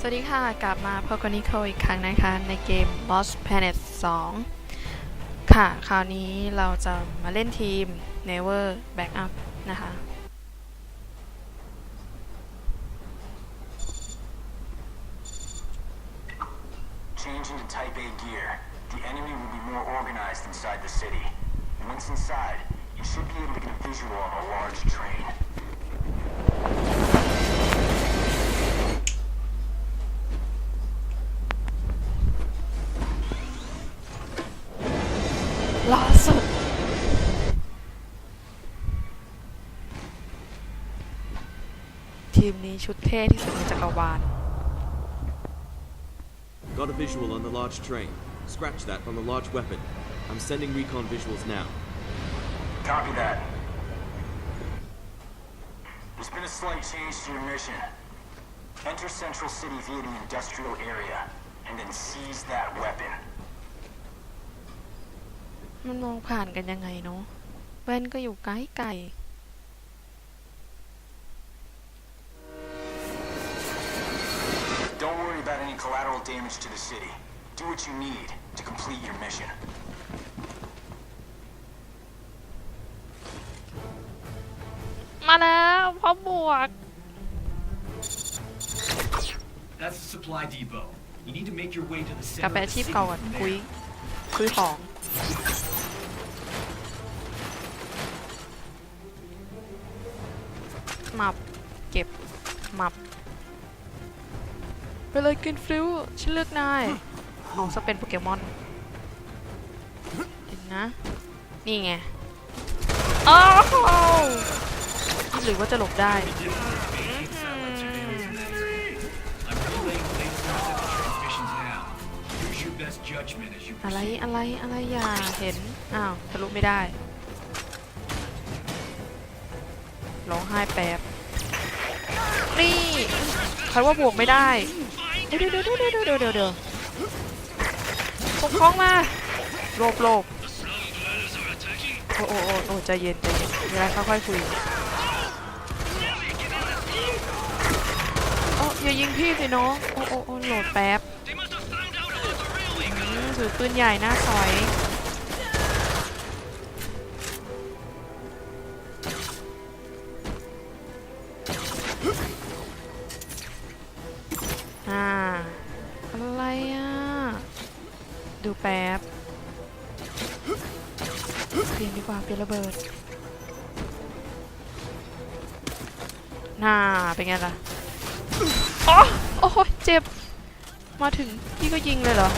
สวัสดีค่ะ กลับมาพบกันนิโคอีกครั้งนะคะ ในเกม Lost Planet 2 ค่ะ คราวนี้เราจะมาเล่นทีม Never Backup นะคะ Change into Type A gear. The enemy will be more organized inside the city. Once inside, you should be able to get a visual on a large train. มนี้ชุดเท่ที่สุดในจักรวาล Got a visual on the large train. Scratch that on the large weapon. I'm sending recon visuals now. Copy that. There's been a slight change to your mission. Enter Central City via the industrial area, and then seize that weapon. มันมองผ่านกันยังไงเนาะแว่นก็อยู่ไกลไกล collateral damage to the city. Do what you need to complete your mission. มาแล้วพร้อมบวก That's the supply depot. You need to make your way to the กลับ center ไป of อา the ชีพ city เก่าก่อน from คุย there. คุยของมับ เก็บมับ ไปเลยกินฟลิวฉันเลือกนายเอาซะเป็นโปเกมอนเห็นนะ นี่ไงอ้าวหรือว่าจะหลบได้ I'm relaying the latest intercept transmissions now. Use your best judgment as you อะไร proceed. อะไรอะไรอย่าเห็น อ้าวทะลุไม่ได้ ร้องไห้แป๊บ นี่ใครว่าบวกไม่ได้ เดี๋ยวเดี๋ยวเดี๋ยวเดี๋ยวเดี๋ยวเดี๋ยวปกคล้องมาโลบโลบโอ้โอ้โอ้โอ้ใจเย็นใจเย็นเวลาค่อยๆคุยโอ้อย่ายิงพี่สิน้องโอ้โอ้โอ้โหลดแป๊บอืมถือปืนใหญ่หน้าซอย ระเบิดน่าเป็นไงล่ะอ๋อโอ้ยเจ็บ มาถึงพี่ก็ยิงเลยเหรอ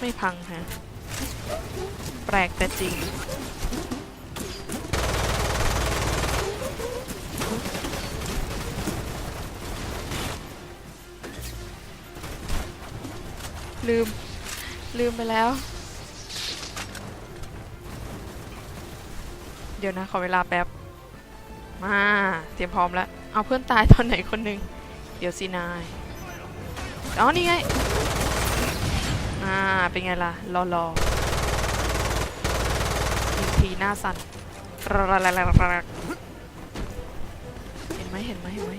ไม่พังฮะ แปลกแต่จริงลืม ลืมไปแล้ว เดี๋ยวนะ ขอเวลาแป๊บ มา เตรียมพร้อมแล้ว เอาเพื่อนตายตอนไหนคนหนึ่งเดี๋ยวสินาย อ๋อ นี่ไง อ่า เป็นไงล่ะ รอรออีกทีหน้าสั่นเห็นไหมเห็นไหมเห็นไหม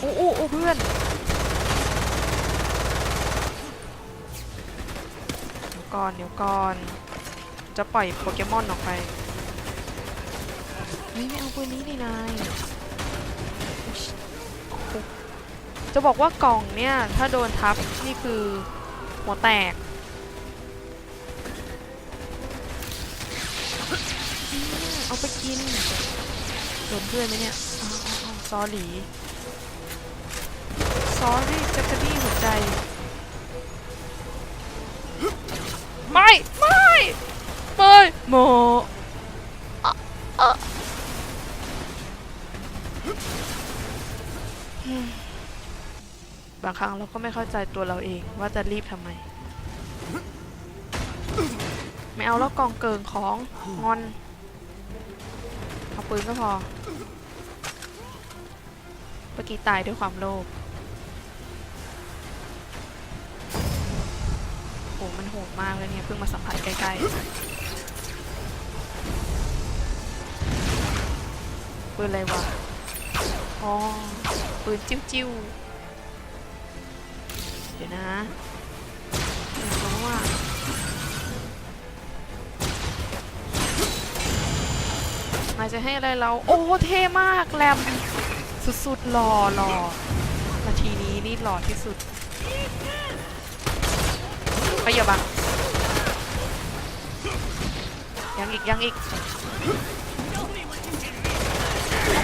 โอ้โอ้โอ้เพื่อนเดี๋ยวก่อนเดี๋ยวก่อน จะปล่อยโปเกมอนออกไปเฮ้ยไม่เอาปืนนี้นี่นายจะบอกว่ากล่องเนี่ย ถ้าโดนทับ นี่คือ หัวแตกอเอาไปกินโดนเพื่อนไหมเนี่ยอาเอาเอาซอหลีซอรี่จักรดี้หัวใจ ไม่ ไม่ไม่โมออบางครั้งเราก็ไม่เข้าใจตัวเราเองว่าจะรีบทำไม ไม่เอาแล้วกองเกิงของงอน เอาปืนก็พอเมื่อกี้ตายด้วยความโลภโหมันโหดมากเลยเนี่ย เพิ่งมาสัมผัสใกล้ๆ ปืนอะไรวะ อ๋อ ปืนจิ้วจิ้วๆเดี๋ยวนะอยากรู้ว่าหมายจะให้อะไรเรา โอ้ เท่มากแรมสุดๆหล่อหล่อนาทีนี้นี่หล่อที่สุดไปอย่าบังยังอีกยังอีก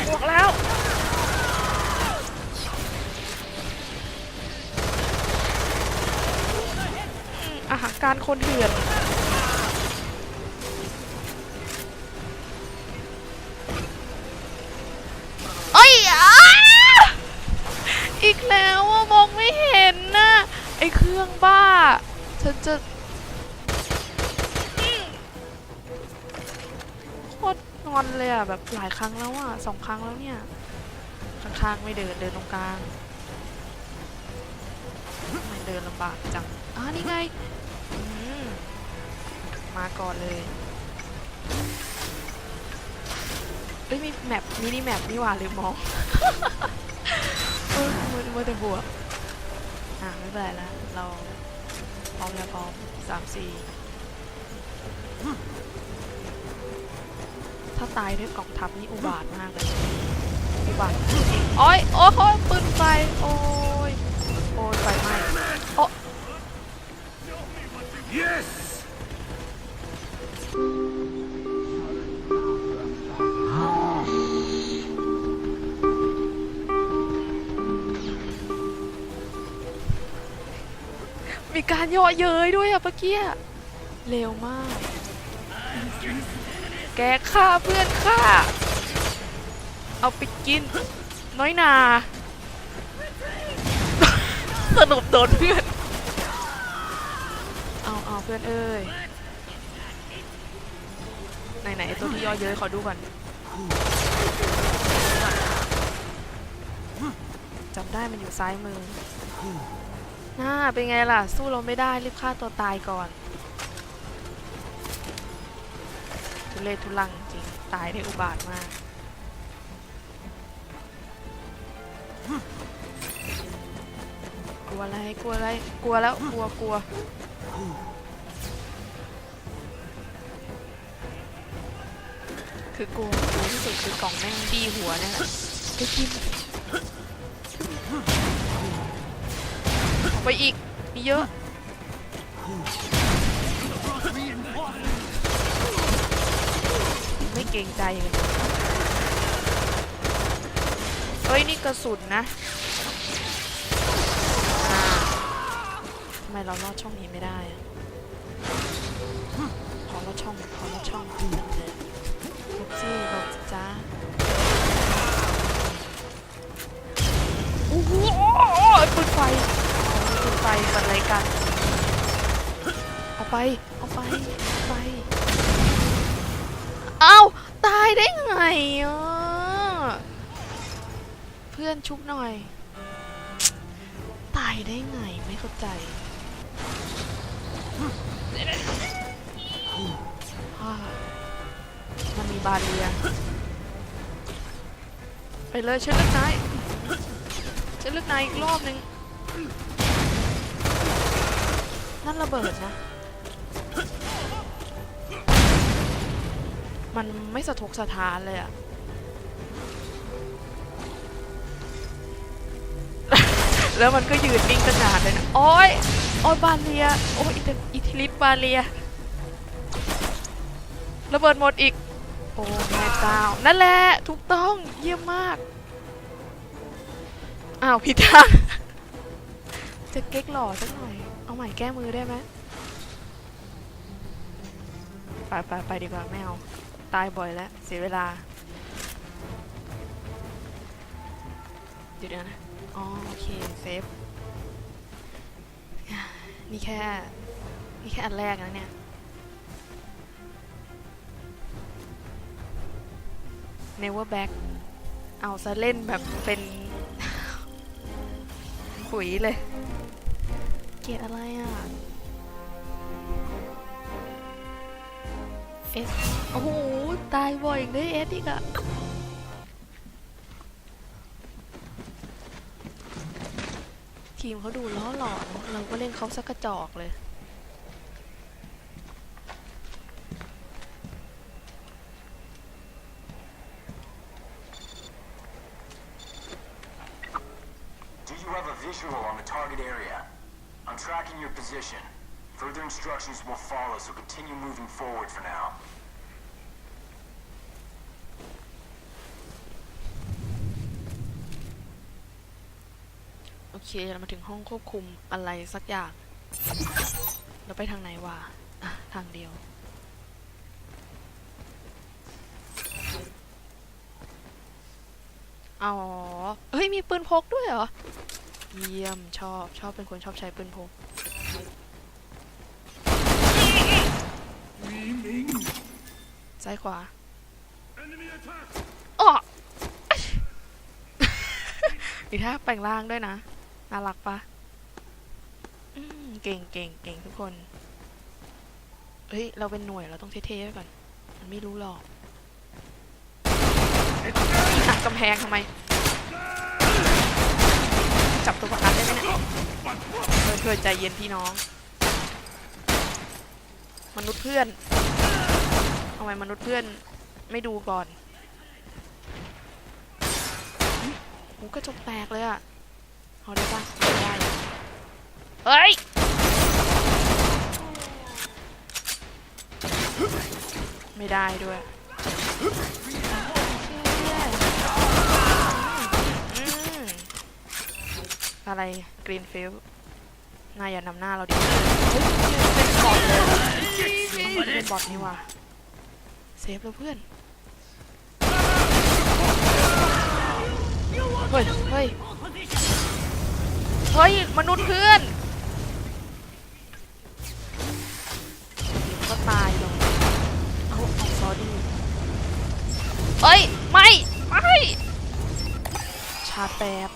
บวกแล้ว อาหารการคนเถื่อน อะแบบหลายครั้งแล้วอะสองครั้งแล้วเนี่ย ข้างๆไม่เดินเดินตรงกลางไม่เดินลำบากจังอ่านี่ไงมมาก่อนเลยเอ้ยมีแมปมินิแมปนี่หว่าลืมมองเออมือมือแต่บวกอะไม่เป็นไรละเราพร้อมแล้วพร้อมสามสี่ ถ้าตายด้วยกองทัพนี่อุบาทมากเลยอุบาทโอ้ยโอ้โหปืนไฟโอ้ยโอ้ยไฟไหม้โอ้มีการย่อเย้ยด้วยอะเมื่อกี้เร็วมาก แกฆ่าเพื่อนฆ่า เอาไปกิน น้อยนาสรุปโดนเพื่อน เอาเอาเพื่อนเอ้ย ไหนไหนๆไอ้ตัวที่ย่อเย้ยขอดูก่อนจำได้มันอยู่ซ้ายมือน่าเป็นไงล่ะ สู้เราไม่ได้รีบฆ่าตัวตายก่อน ทุเลทุลังจริง ตายได้อุบาทมาก กลัวอะไร กลัวอะไร กลัวแล้ว กลัว กลัว คือกลัวกลัวที่สุดคือกล่องแม่งดีหัวเนี่ยแหละไปกินออกไปอีก มีเยอะ เกรงใจเลยเฮ้ย นี่กระสุนนะทำไมเราลอดช่องนี้ไม่ได้อะขอลอดช่องขอลอดช่องลุกซี่บอกจ้าโอ้โหปืนไฟปืนไฟเกิดอะไรกัน เอาไป เอาไปเอาไป เอ้าตายได้ไงอะเพื่อนชุบหน่อย ตายได้ไงไม่เข้าใจมันมีบาเรีย ไปเลยฉันเลือกนายฉันเลือกนายอีกรอบหนึ่งนั่นระเบิดนะ มันไม่สะทกสะท้านเลยอะแล้วมันก็ยืนนิ่งตั้งนานเลยนะ โอ้ย โอ้ยบาเลีย โอ้ยอิทอิทลิปบาเลีย ระเบิดหมดอีก โอ้แม่เจ้า นั่นแหละ ถูกต้อง เยี่ยมมาก อ้าว ผิดทาง จะเก๊กหล่อสักหน่อย เอาใหม่แก้มือได้ไหมไปไปไปดีกว่าไม่เอา ตายบ่อยแล้ว เสียเวลา เดี๋ยวนะ อ๋อ โอเค เซฟ นี่แค่ นี่แค่อันแรกนะเนี่ย never back เอาซะเล่นแบบเป็นขุยเลย เกียดอะไรอะ อสโอ้โห ตายบ่อยอย่างได้เอสอีกอะทีมเขาดูล้อหล่อนเราก็เล่นเขาสักกระจอกเลย Do you have a visual on the target area? I'm tracking your position. Further instructions will follow, so continue moving forward for now. อเคเรามาถึงห้องควบคุมอะไรสักอย่าง เราไปทางไหนวะะทางเดียว อ๋อ เฮ้ย มีปืนพกด้วยเหรอ เยี่ยมชอบ ชอบเป็นคนชอบใช้ปืนพกซ้ายขวาอ้อมีท่าแปลงร่างด้วยนะ น่ารักปะเก่งเก่งเก่งทุกคน เฮ้ย เราเป็นหน่วยเราต้องเท่ๆไว้ก่อน มันไม่รู้หรอกหักกำแพงทำไม จับตัวประกันได้ไหมเนี่ยเฮ้ยเฮ้ยใจเย็นพี่น้อง มนุษย์เพื่อนทำไมมนุษย์เพื่อนไม่ดูก่อนหูกระจกแตกเลยอะ อาได้ปะไม่ได้อะเฮ้ยไม่ได้ด้วยอืมอะไรกรีนฟิลนายอย่านำหน้าเราดิเฮ้ยเป็นบอทเลยเป็นบอทนี่ว่ะเซฟแล้วเพื่อน เฮ้ย เฮ้ย เฮ้ย มนุษย์เพื่อนเดี๋ยวก็ตายลงเอาเอาซอดี้เฮ้ย ไม่ ไม่ ชาร์จแป๊บ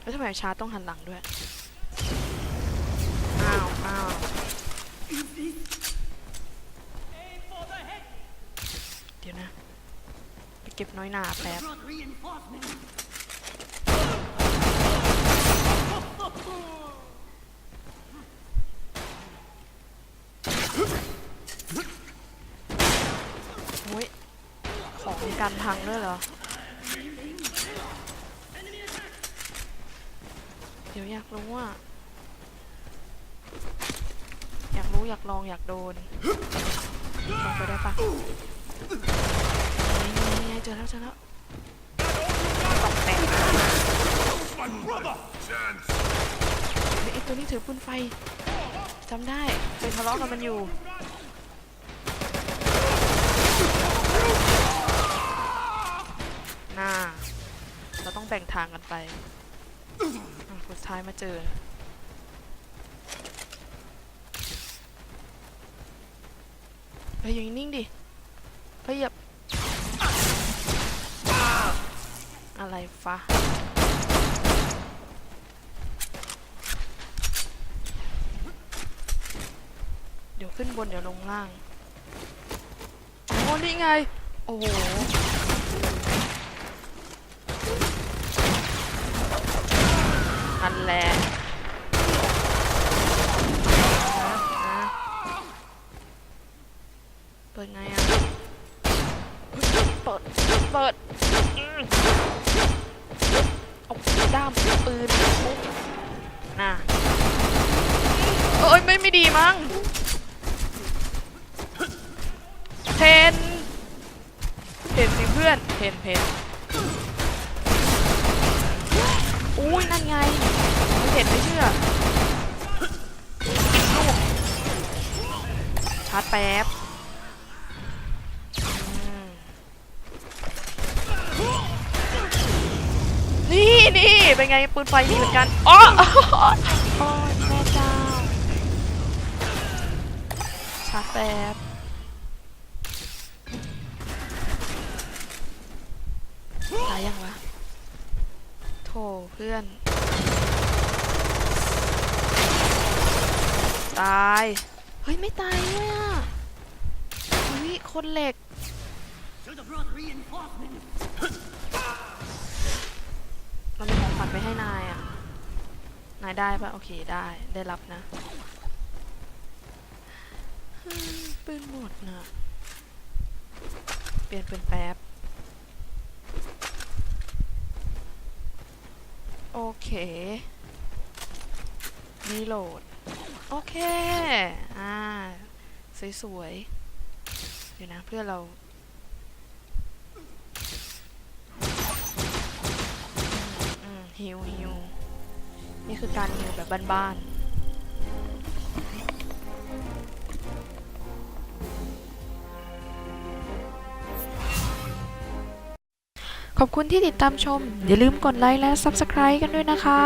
แล้วทำไมชาร์จต้องหันหลังด้วย อ้าว อ้าวเดี๋ยวนะ ไปเก็บน้อยหนาแป๊บ โอ้ย ของมี การพังด้วยเหรอ เดี๋ยวอยากรู้ว่าอยากรู้อยากลองอยากโดนลงไปได้ปะนี่ไงเจอแล้วเจอแล้วตอกแตกเฮ้ยไอตัวนี้ถือปืนไฟจำได้เคยทะเลาะกันมันอยู่ หน่าเราต้องแบ่งทางกันไปสุดท้ายมาเจอ เฮ้ยอยู่นิ่งดิเฮ้ยอย่าอะไรฟะเดี๋ยวขึ้นบนเดี๋ยวลงล่าง โอ้นี่ไง โอ้โห อัน แหละเปิดไงอะ เปิด เปิดเอาด้ามปืนปุ๊บน่ะเอ้ยไม่ไม่ดีมั้งเพนเพนสิเพื่อนเพนเพนอุ้ยนั่นไง เห็นไม่เชื่อลูกชาร์จแป๊บนี่นี่เป็นไงปืนไฟมีเหมือนกันอ๋อโอ้ยแม่เจ้าชาร์จแป๊บตายยังวะโถเพื่อน ตาย เฮ้ย ไม่ตายด้วยอะเฮ้ยคนเหล็ก เรามีของขวัญไปให้นายอะ นายได้ปะโอเคได้ ได้รับนะปืนหมดนะเปลี่ยนปืนแป๊บ โอเครีโหลด โอเค อ่า สวยๆ เดี๋ยวนะเพื่อเรา อืมฮิวฮิวนี่คือการฮิวแบบบ้านๆขอบคุณที่ติดตามชม อย่าลืมกดไลค์และ Subscribe กันด้วยนะคะ